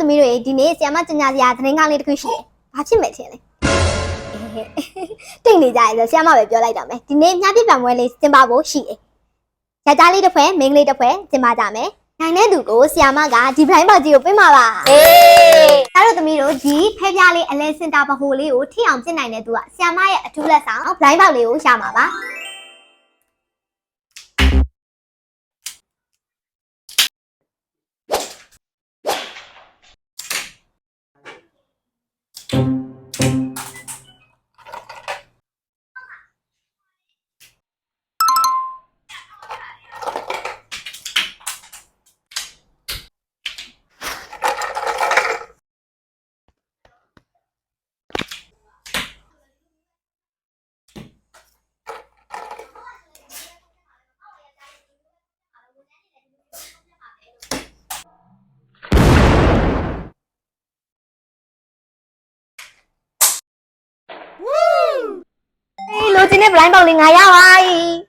တို့သမီးတို့ရေဒီနေ့ဆီယမကျညာစရာသတင်းကောင်းလေးတစ်ခုရှိတယ်။ဘာဖြစ်မဲ့ထင်လဲ။တိတ်နေကြရဲဆိုဆီယမပဲပြောလိုက်တော့မယ်။ဒီနေ့မြပြပံပွဲလေးကျင်းပဖို့ရှိတယ်။ယောက်ျားလေးတစ်ဖွဲ့မိန်းကလေးတစ်ဖွဲ့ကျင်းပကြမယ်။နိုင်တဲ့သူကိုဆီယမကဒီဘလိုင်းပေါက်ကြီးကိုပြမှာပါ။အေးဒါတို့သမီးတို့ဒီဖဲပြားလေးအလဲစင်တာဗဟိုလေးကိုထိအောင်ပြစ်နိုင်တဲ့သူကဆီယမရဲ့အထူးလက်ဆောင်ဘလိုင်းပေါက်လေးကိုရှာမှာပါ။ 今天不来茂林还要阿姨